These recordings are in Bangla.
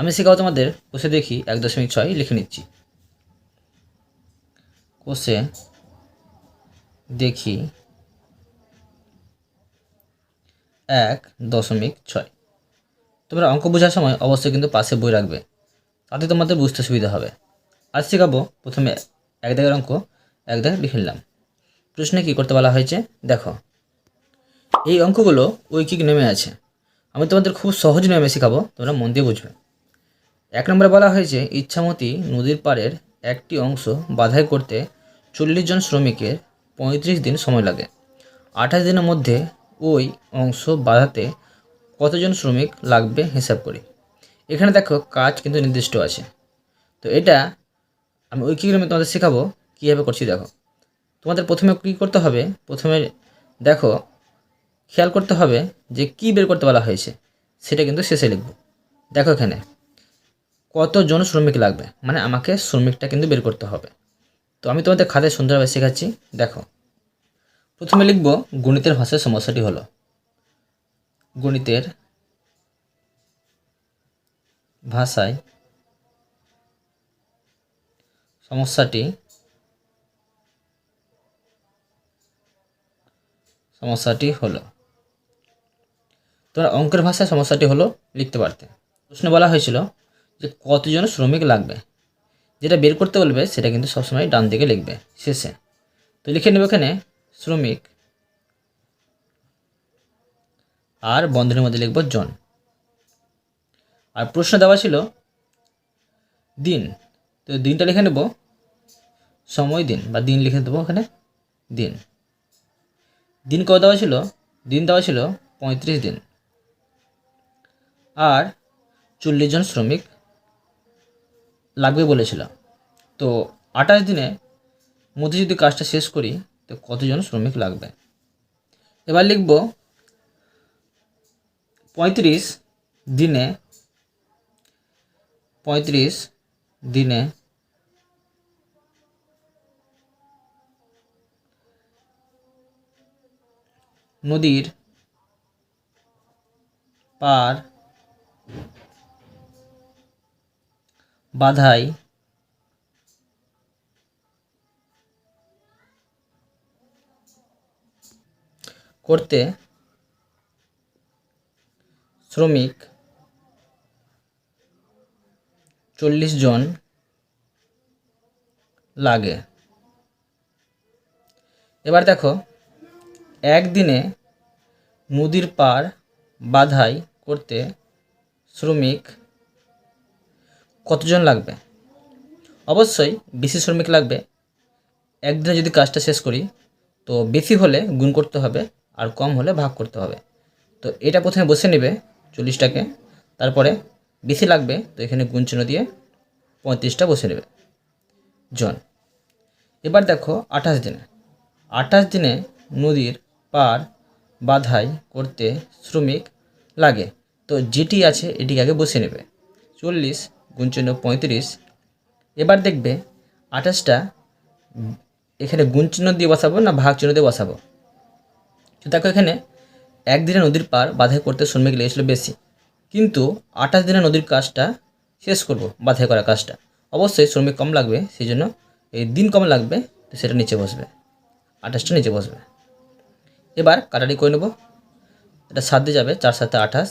আমি শেখাবো তোমাদের কোষে দেখি, এক দশমিক ছয় লিখে নিচ্ছি। কোষে দেখি, এক দশমিক ছয়। তোমরা অঙ্ক বোঝার সময় অবশ্যই কিন্তু পাশে বই রাখবে, তাতে তোমাদের বুঝতে সুবিধা হবে। আজ শেখাবো, প্রথমে এক দাগের অঙ্ক, এক দাগ লিখে নিলাম। প্রশ্নে কী করতে বলা হয়েছে? দেখো। এই অঙ্কগুলো ঐকিক নেমে আছে। আমি তোমাদের খুব সহজ নেমে শেখাবো, তোমরা মন দিয়ে বুঝবে। এক নম্বরে বলা হয়েছে, ইচ্ছামতি নদীর পাড়ের একটি অংশ বাধাই করতে চল্লিশ জন শ্রমিকের পঁয়ত্রিশ দিন সময় লাগে। আঠাশ দিনের মধ্যে ওই অংশ বাধাতে কতজন শ্রমিক লাগবে হিসাব করি। এখানে দেখো, কাজ কিন্তু নির্দিষ্ট আছে। তো এটা আমি ঐকিক নিয়মে তোমাদের শেখাবো, কীভাবে করছি দেখো। তোমাদের প্রথমে কী করতে হবে, প্রথমে দেখো, খেয়াল করতে হবে যে কি বের করতে বলা হয়েছে, সেটা কিন্তু শেষে লিখব। দেখো এখানে। কতজন শ্রমিক লাগবে? মানে আমাকে শ্রমিকটা কিন্তু বের করতে হবে। তো আমি তোমাদের খাতায় সুন্দরভাবে শেখাচ্ছি। দেখো। প্রথমে লিখব, গণিতের ভাষায় সমস্যাটি হলো। গণিতের ভাষায় সমস্যাটি সমস্যাটি হলো। তোমরা অঙ্কের ভাষায় সমস্যাটি হলো লিখতে পারতে। প্রশ্নে বলা হয়েছিল যে কতজন শ্রমিক লাগবে, যেটা বের করতে বলবে সেটা কিন্তু সবসময় ডান দিকে লিখবে, শেষে। তো লিখে নেবে এখানে শ্রমিক আর বন্ধনের মধ্যে লিখব জন। আর প্রশ্ন দেওয়া ছিল দিন, তো দিনটা লিখে নেব সময় দিন, বা দিন লিখে দেবো ওখানে দিন। দিন কত দেওয়া ছিল? দিন দেওয়া ছিল পঁয়ত্রিশ দিন। আর চল্লিশ জন শ্রমিক লাগবে বলেছিল তো আঠাশ দিনে মধ্যে যদি কাজটা শেষ করি, তো কতজন শ্রমিক লাগবে? এবার লিখব, পঁয়ত্রিশ দিনে পঁয়ত্রিশ দিনে নদীর পার বাধাই। করতে শ্রমিক চল্লিশ জন লাগে। এবার দেখো একদিনে নদীর পার বাধাই করতে শ্রমিক কতজন লাগবে? অবশ্যই বেশি শ্রমিক লাগবে। একদিনে যদি কাজটা শেষ করি, তো বেশি হলে গুণ করতে হবে আর কম হলে ভাগ করতে হবে। তো এটা প্রথমে বসে নেবে চল্লিশটাকে, তারপরে বেশি লাগবে, তো এখানে গুণ চিহ্ন দিয়ে পঁয়ত্রিশটা বসে নেবে। জন, এবার দেখো আঠাশ দিনে। আঠাশ দিনে নদীর পার বাধাই করতে শ্রমিক লাগে, তো যেটি আছে এটিকে আগে বসে নেবে। চল্লিশ গুণচিহ্ন পঁয়ত্রিশ। এবার দেখবে আঠাশটা এখানে গুণ চিহ্ন দিয়ে বসাবো না ভাগ চিহ্ন দিয়ে বসাবো? দেখো এখানে একদিনে নদীর পার বাধাই করতে শ্রমিক লেগেছিলো বেশি। কিন্তু আঠাশ দিনে নদীর কাজটা শেষ করব, বাধাই করা কাজটা। অবশ্যই শ্রমিক কম লাগবে, সেই জন্য এই দিন কম লাগবে, তো সেটা নিচে বসবে। আঠাশটা নিচে বসবে। এবার কাটারি করে নেব। এটা সাত দিয়ে যাবে, চার সাথে আঠাশ,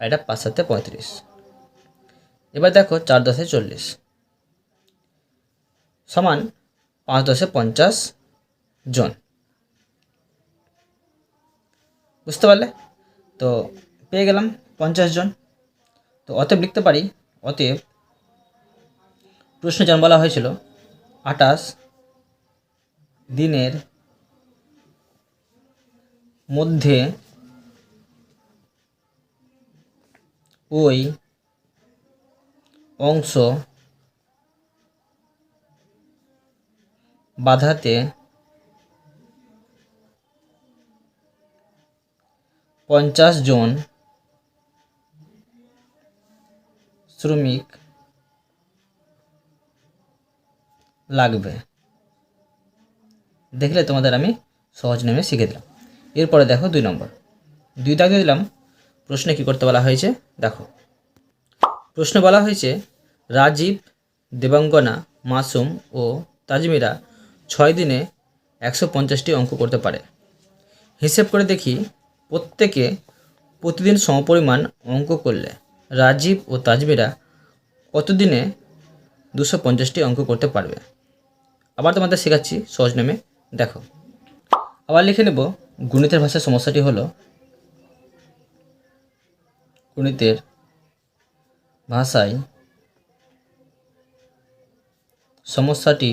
আর এটা পাঁচ সাথে পঁয়ত্রিশ। এবার দেখো চার দশে চল্লিশ। সমান পাঁচ দশে পঞ্চাশ জন। বুঝতে পারলে? তো পেয়ে গেলাম পঞ্চাশ জন। তো অতএব লিখতে পারি, অতএব প্রশ্ন যেমন বলা হয়েছিল আটাশ দিনের মধ্যে ওই অংশ বাধাতে পঞ্চাশ জন শ্রমিক লাগবে। দেখলে তোমাদের আমি সহজ নেমে শিখে দিলাম। এরপরে দেখো দুই নম্বর। দুই দাগে দিলাম। প্রশ্নে কী করতে বলা হয়েছে? দেখো। প্রশ্ন বলা হয়েছে, রাজীব, দেবাঙ্গনা, মাসুম ও তাজমিরা ছয় দিনে একশো পঞ্চাশটি অঙ্ক করতে পারে। হিসেব করে দেখি, প্রত্যেকে প্রতিদিন সমপরিমাণ অঙ্ক করলে রাজীব ও তাজমিরা কতদিনে দুশো পঞ্চাশটি অঙ্ক করতে পারবে? আবার তোমাদের শেখাচ্ছি, সহজ নামে দেখো। আবার লিখে নেব, গণিতের ভাষার সমস্যাটি হলো, গণিতের ভাষায় সমস্যাটি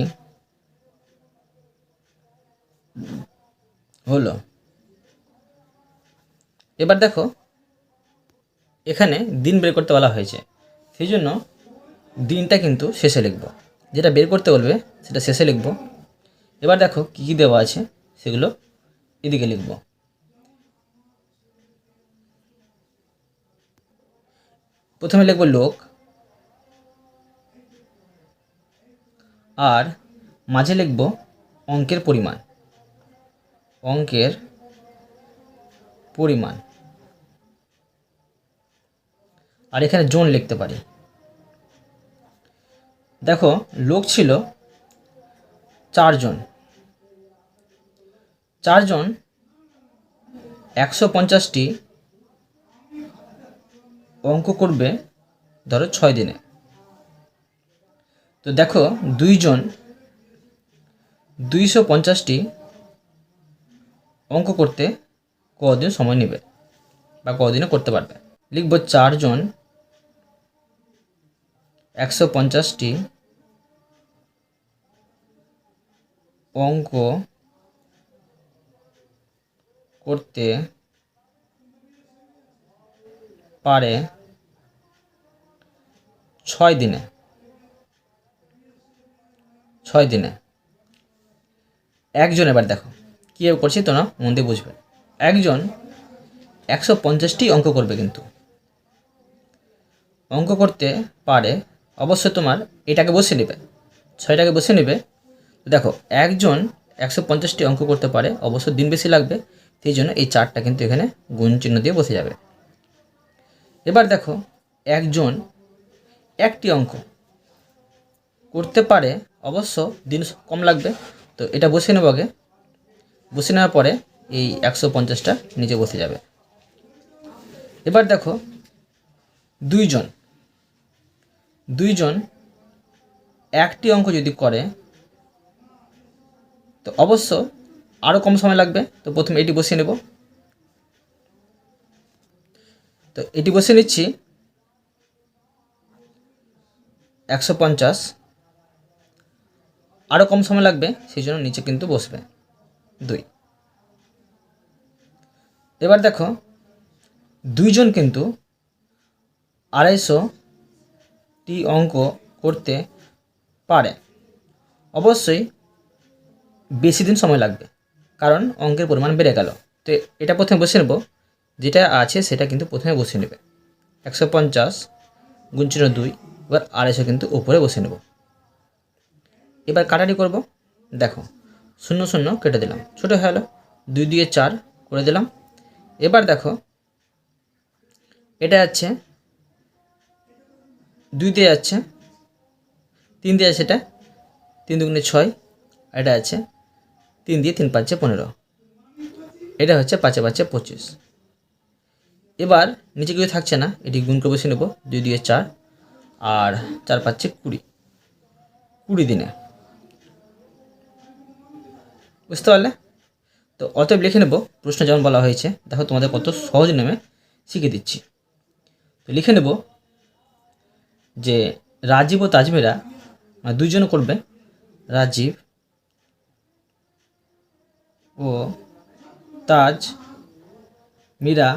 হলো। এবার দেখো, এখানে দিন বের করতে বলা হয়েছে। সেই জন্য দিনটা কিন্তু শেষে লিখব। যেটা বের করতে বলবে, সেটা শেষে লিখব। এবার দেখো কী কী দেওয়া আছে, সেগুলো এদিকে লিখব। প্রথমে লিখব লোক, আর মাঝে লিখব অঙ্কের পরিমাণ অঙ্কের পরিমাণ। আর এখানে জোন লিখতে পারি। দেখো, লোক ছিল চারজন। চারজন একশো পঞ্চাশটি অঙ্ক করবে ধরো ছয় দিনে। তো দেখো দুইজন দুইশো পঞ্চাশটি অঙ্ক করতে কদিন সময় নেবে বা কদিনে করতে পারবে। লিখব চারজন একশো পঞ্চাশটি অঙ্ক করতে পারে ছয় দিনে। ছয় দিনে। একজন এবার দেখো কীভাবে করছি তোমরা মন দিয়ে বুঝবে। একজন একশো পঞ্চাশটি অঙ্ক করবে কিন্তু। অঙ্ক করতে পারে অবশ্যই তোমার এটাকে বসে নেবে, ছয়টাকে বসে নেবে। দেখো, একজন একশো পঞ্চাশটি অঙ্ক করতে পারে অবশ্য দিন বেশি লাগবে, সেই জন্য এই চারটা কিন্তু এখানে গুণ চিহ্ন দিয়ে বসে যাবে। এবার দেখো, একজন একটি অঙ্ক করতে পারে, অবশ্য দিন কম লাগবে। তো এটা বসে নেব আগে। বসে নেওয়ার পরে এই একশো পঞ্চাশটা নিচে বসে যাবে। এবার দেখো, দুইজন দুইজন একটি অঙ্ক যদি করে, তো অবশ্য আরও কম সময় লাগবে। তো প্রথমে এটি বসিয়ে নেব। তো এটি বসে নিচ্ছি একশো পঞ্চাশ। আরও কম সময় লাগবে, সেই জন্য নিচে কিন্তু বসবে। দুই। এবার দেখো, দুইজন কিন্তু আড়াইশো টি অঙ্ক করতে পারে। অবশ্যই বেশি দিন সময় লাগবে, কারণ অঙ্কের পরিমাণ বেড়ে গেল। তো এটা প্রথমে বসে নেব, যেটা আছে সেটা কিন্তু প্রথমে বসে নেবে। একশো পঞ্চাশ গুঞ্চিন দুই। এবার আড়াইশো কিন্তু উপরে বসে নেব। এবার কাটাটি করব। দেখো, শূন্য শূন্য কেটে দিলাম। ছোটো হয়ে গেলো। দুই দিয়ে চার করে দিলাম। এবার দেখো, এটা যাচ্ছে, দুই দিয়ে যাচ্ছে, তিন দিয়ে আছে এটা, তিন দুগুণে ছয় এটা আছে তিন দিয়ে তিন পাঁচে পনেরো। এটা হচ্ছে পাঁচে পাঁচে পঁচিশ। এবার নিচে কিছু থাকছে না, এটি গুণ করে বসে নেব। দুই দিয়ে চার আর চার পাঁচে কুড়ি। কুড়ি দিনে। বুঝতে পারলে? তো অতএব লিখে নেব, প্রশ্ন যেমন বলা হয়েছে, দেখো তোমাদের কত সহজ নামে শিখিয়ে দিচ্ছি। তো লিখে নেব যে রাজীব ও তাজমিরা মানে দুইজন করবে, রাজীব ও তাজ মীরা,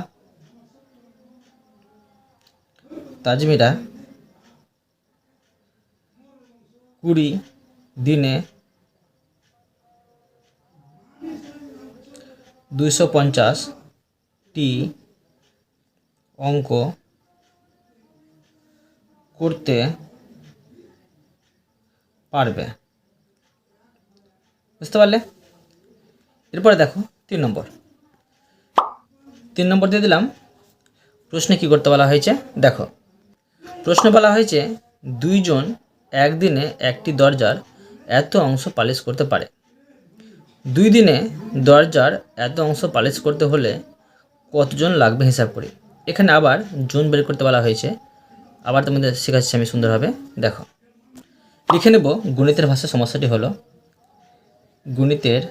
তাজমিরা কুড়ি দিনে দুইশো পঞ্চাশটি অঙ্ক করতে পারবে। বুঝতে পারলে? এরপরে দেখো, তিন নম্বর। তিন নম্বর দিয়ে দিলাম। প্রশ্নে কি করতে বলা হয়েছে? দেখো, প্রশ্ন বলা হয়েছে দুইজন একদিনে একটি দরজার এত অংশ পালিশ করতে পারে। দুই দিনে দরজার এত অংশ পালিশ করতে হলে কতজন লাগবে হিসাব করি। এখানে আবার জন বের করতে বলা হয়েছে। আবার তোমাদের শেখাচ্ছি আমি সুন্দরভাবে। দেখো। লিখে নেব, গণিতের ভাষা সমস্যাটি হলো, গণিতের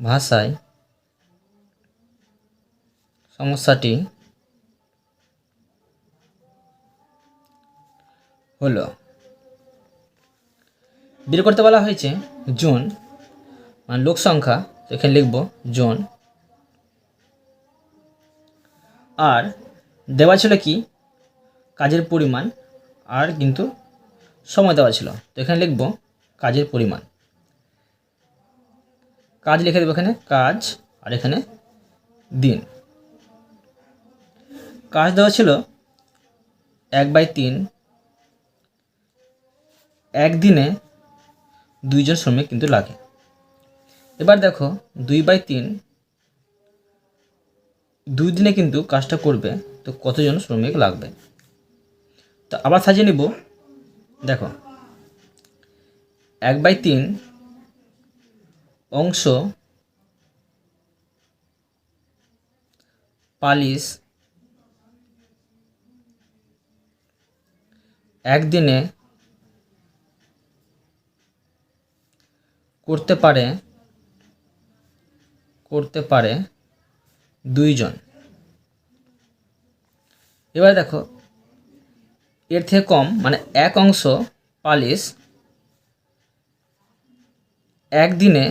ভাষায় সমস্যাটি হলো। বের করতে বলা হয়েছে জন মানে লোক সংখ্যা তো এখানে লিখব জন। আর দেওয়া ছিল কি? কাজের পরিমাণ, আর কিন্তু সময় দেওয়া ছিল। তো এখানে লিখব কাজের পরিমাণ। কাজ লিখে দেবো এখানে কাজ, আর এখানে দিন। কাজ দেওয়া ছিল এক বাই তিন একদিনে দুইজন শ্রমিক কিন্তু লাগে। এবার দেখো, দুই বাই তিন, দুই দিনে কিন্তু কাজটা করবে তো কতজন শ্রমিক লাগবে? তো আবার সাজিয়ে নিব। দেখো, এক বাই তিন অংশ পালিশ একদিনে করতে পারে করতে পারে দুইজন। এবার দেখো, এর থেকে কম মানে এক অংশ পালিশ একদিনে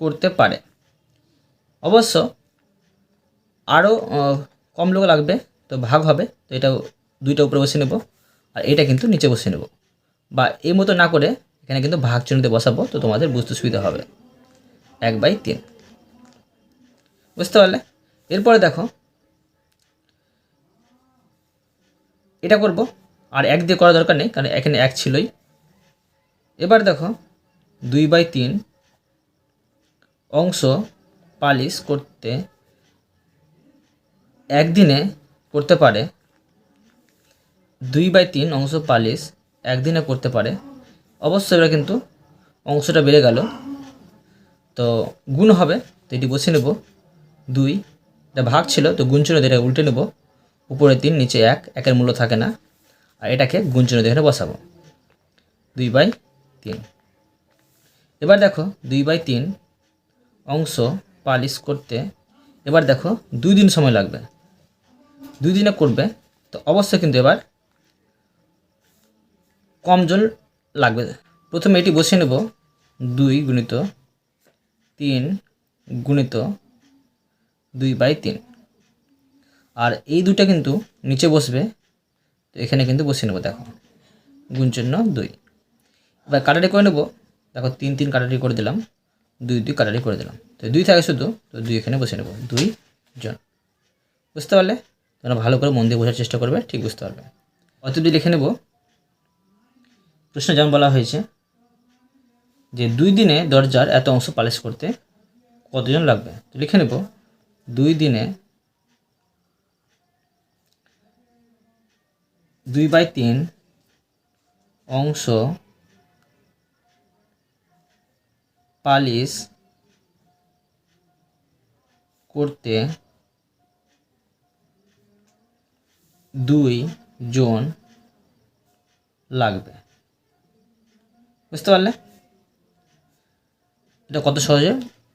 করতে পারে। অবশ্য আরও কম লোক লাগবে, তো ভাগ হবে, তো এটা দুইটা উপরে বসে নেব, আর এটা কিন্তু নিচে বসে নেব। বা এই মতো না করে এখানে কিন্তু ভাগ চিহ্নতে বসাবো, তো তোমাদের বুঝতে সুবিধা হবে। এক বাই তিন। বুঝতে পারলে? এরপরে দেখো, এটা করব, আর এক দিয়ে করা দরকার নেই, কারণ এখানে এক ছিলই। এবার দেখো, দুই বাই তিন অংশ পালিশ করতে একদিনে করতে পারে। দুই বাই তিন অংশ পালিশ একদিনে করতে পারে। অবশ্যই এবার কিন্তু অংশটা বেড়ে গেল। তো গুণ হবে, তো এটি বসে নেব দুই। এটা ভাগ ছিল, তো গুণ চিহ্ন উল্টে নেব। উপরে তিন, নিচে এক, একের মূল্য থাকে না। আর এটাকে গুণ এখানে বসাবো। দুই বাই তিন। এবার দেখো, দুই বাই তিন অংশ পালিশ করতে এবার দেখো, দুই দিন সময় লাগবে। দুই দিনে করবে, তো অবশ্যই কিন্তু এবার কম জন লাগবে। প্রথমে এটি বসিয়ে নেব। দুই গুণিত তিন গুণিত দুই বাই তিন। আর এই দুটা কিন্তু নিচে বসবে। তো এখানে কিন্তু বসিয়ে নেব, দেখো। গুণ চিহ্ন দুই। এবার কাটারি করে নেব। দেখো, তিন তিন কাটারি করে দিলাম। দুই দুই কাটারি করে দিলাম। তো দুই থাকে শুধু। তো দুই এখানে বসে নেব। দুই জন। বুঝতে পারলে? তোমরা ভালো করে মন দিয়ে বোঝার চেষ্টা করবে, ঠিক বুঝতে পারবে। অতটি লিখে নেব। প্রশ্নে যেমন বলা হয়েছে যে দুই দিনে দরজার এত অংশ পালিশ করতে কতজন লাগবে? তো লিখে নেব, দুই দিনে দুই বাই তিন অংশ পালিশ করতে দুই জন লাগবে। বুঝতে পারলে? এটা কত সহজে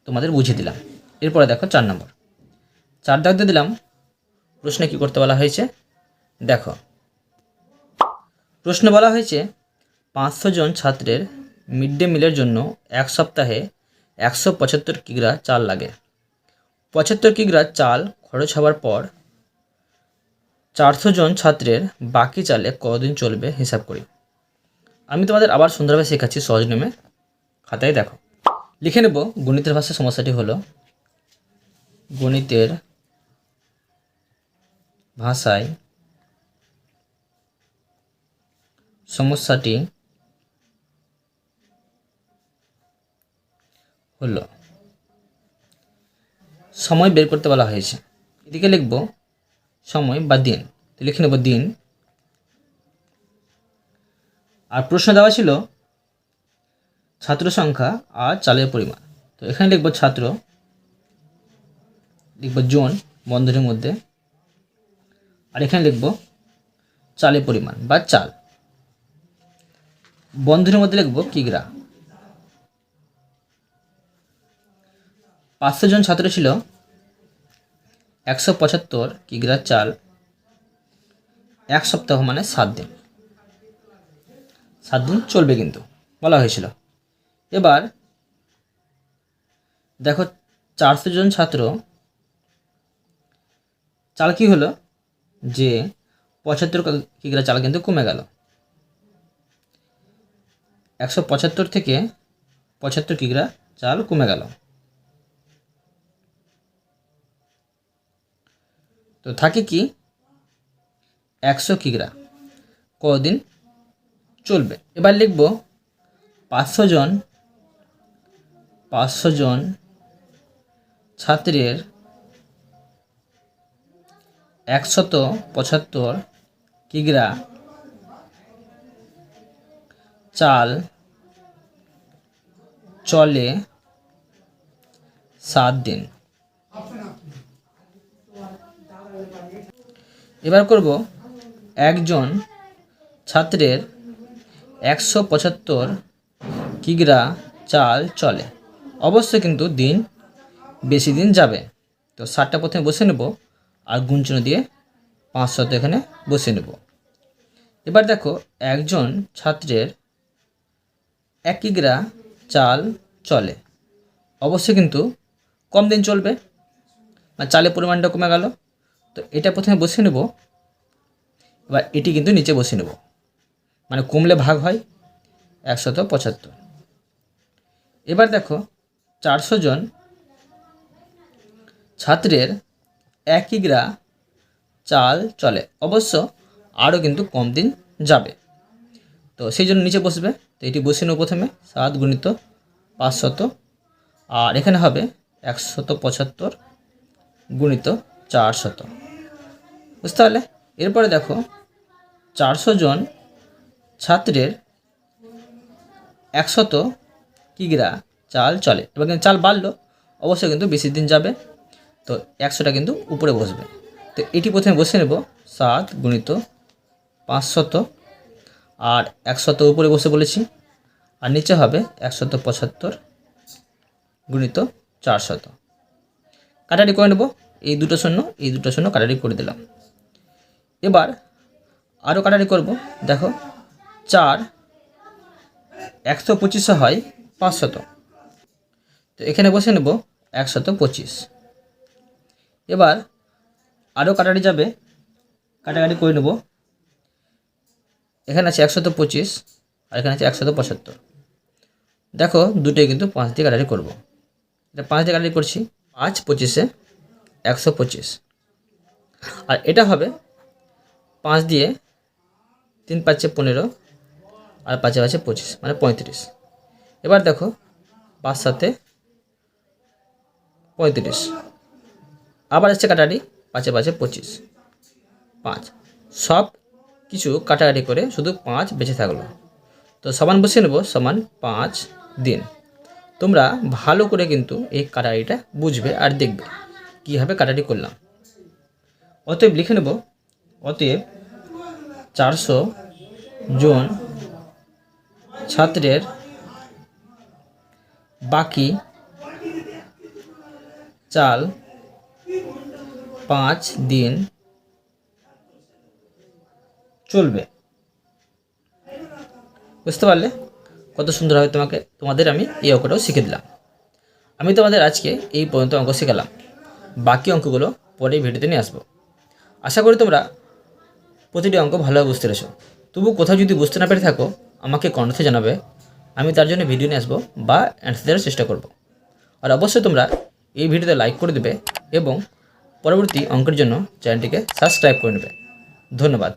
তোমাদের বুঝিয়ে দিলাম। এরপরে দেখো চার নম্বর। চার দাগ দিয়ে দিলাম। প্রশ্নে কী করতে বলা হয়েছে? দেখো। প্রশ্ন বলা হয়েছে, পাঁচশো জন ছাত্রের মিড ডে মিলের জন্য এক সপ্তাহে একশো পঁচাত্তর কিগ্রা চাল লাগে। পঁচাত্তর কিগ্রা চাল খরচ হওয়ার পর চারশো জন ছাত্রের বাকি চালে কতদিন চলবে হিসাব করি। আমি তোমাদের আবার সুন্দরভাবে শেখাচ্ছি সহজ নিয়মে খাতায় দেখো। লিখে নেব, গণিতের ভাষায় সমস্যাটি হলো, গণিতের ভাষায় সমস্যাটি হলো, সময় বের করতে বলা হয়েছে। এদিকে লিখব, সময় বা দিন। লিখে নেব দিন। আর প্রশ্ন দেওয়া ছিল, ছাত্র সংখ্যা আর চালের পরিমাণ। তো এখানে লিখব ছাত্র, লিখব জোন, বন্ধনের মধ্যে। আর এখানে লিখব চালের পরিমাণ বা চাল। বন্ধনীর মধ্যে লিখব কিগ্রা পাঁচশো জন ছাত্র ছিল, একশো পঁচাত্তর কিগ্রা চাল, এক সপ্তাহ মানে সাত দিন। সাত দিন চলবে কিন্তু, বলা হয়েছিল। এবার দেখো, চারশো জন ছাত্র, চাল কি হলো? যে পঁচাত্তর কিগ্রা চাল কিন্তু কমে গেল। একশো পঁচাত্তর থেকে পঁচাত্তর কিগ্রা চাল কমে গেল। তো থাকে কি, একশো কিগ্রা কদিন চলবে। এবার লিখব পাঁচশো জন পাঁচশো জন ছাত্রের একশত পঁচাত্তর কিগ্রা চাল চলে সাত দিন। এবার করব একজন ছাত্রের একশো পঁচাত্তর কিগ্রা চাল চলে। অবশ্যই কিন্তু দিন বেশি দিন যাবে। তো ষাটটা প্রথমে বসে নেব আর গুঞ্চন দিয়ে পাঁচশত এখানে বসে নেব। এবার দেখো একজন ছাত্রের এক কিগ্রা চাল চলে। অবশ্যই কিন্তু কম দিন চলবে। মানে চালের পরিমাণটা কমে গেল। তো এটা প্রথমে বসে নেব। এবার এটি কিন্তু নিচে বসে নেব। মানে কমলে ভাগ হয় একশত পঁচাত্তর। এবার দেখো চারশো জন ছাত্রের এক কিগ্রা চাল চলে। অবশ্য আরও কিন্তু কম দিন যাবে। তো সেই জন্য নিচে বসবে। তো এটি বসে নেব প্রথমে। সাত গুণিত পাঁচশত। আর এখানে হবে একশত পঁচাত্তর গুণিত চারশত। বুঝতে পারলে? এরপরে দেখো চারশো জন ছাত্রের একশত কিগ্রা চাল চলে এবার কিন্তু চাল বাড়লো। অবশ্যই কিন্তু বেশি দিন যাবে। তো একশোটা কিন্তু উপরে বসবে। তো এটি প্রথমে বসে নেব। সাত গুণিত পাঁচশত। আর একশত উপরে বসে বলেছি। আর নিচে হবে একশত পঁচাত্তর গুণিত চারশত। কাটারি করে নেব। এই দুটো শূন্য, এই দুটো শূন্য কাটারি করে দিলাম। এবার আরও কাটারি করব। দেখো চার, একশো পঁচিশে হয় পাঁচশত। তো এখানে বসে নেব একশত পঁচিশ। এবার আরও কাটারি যাবে, কাটাকাটি করে নেব। এখানে আছে একশত পঁচিশ আর এখানে আছে একশত পঁচাত্তর। দেখো দুটোই কিন্তু পাঁচ দিয়ে কাটারি করব। এটা পাঁচ দিয়ে কাটারি করছি, পাঁচ পঁচিশে একশো পঁচিশ। আর এটা হবে পাঁচ দিয়ে তিন পাঁচে পনেরো আর পাঁচে পাঁচে পঁচিশ মানে পঁয়ত্রিশ। এবার দেখো, পাঁচ সাথে পঁয়ত্রিশ। আবার এসছে কাটারি, পাঁচে পাঁচে পঁচিশ। পাঁচ। সব কিছু কাটাকাটি করে শুধু পাঁচ বেঁচে থাকল। তো সমান বসিয়ে নেব, সমান পাঁচ দিন। তোমরা ভালো করে কিন্তু এই কাটারিটা বুঝবে আর দেখবে কীভাবে কাটারি করলাম। অতএব লিখে নেব, অতএব চারশো জন ছাত্রের বাকি চাল পাঁচ দিন চলবে। বুঝতে পারলে? কত সুন্দরভাবে তোমাকে, তোমাদের আমি এই অঙ্কটাও শিখে দিলাম। আমি তোমাদের আজকে এই পর্যন্ত অঙ্ক শেখালাম। বাকি অঙ্কগুলো পরে ভিডিওতে নিয়ে আসব। আশা করি তোমরা প্রতিটি অঙ্ক ভালোভাবে বুঝতে পেরেছ। তবু কোথাও যদি বুঝতে না পেরে থাকো আমাকে কণ্ঠে জানাবে, আমি তার জন্য ভিডিও নিয়ে আসব বা অ্যান্সার দেওয়ার চেষ্টা করব। আর অবশ্যই তোমরা এই ভিডিওতে লাইক করে দেবে এবং পরবর্তী অঙ্কের জন্য চ্যানেলটিকে সাবস্ক্রাইব করে নেবে। ধন্যবাদ।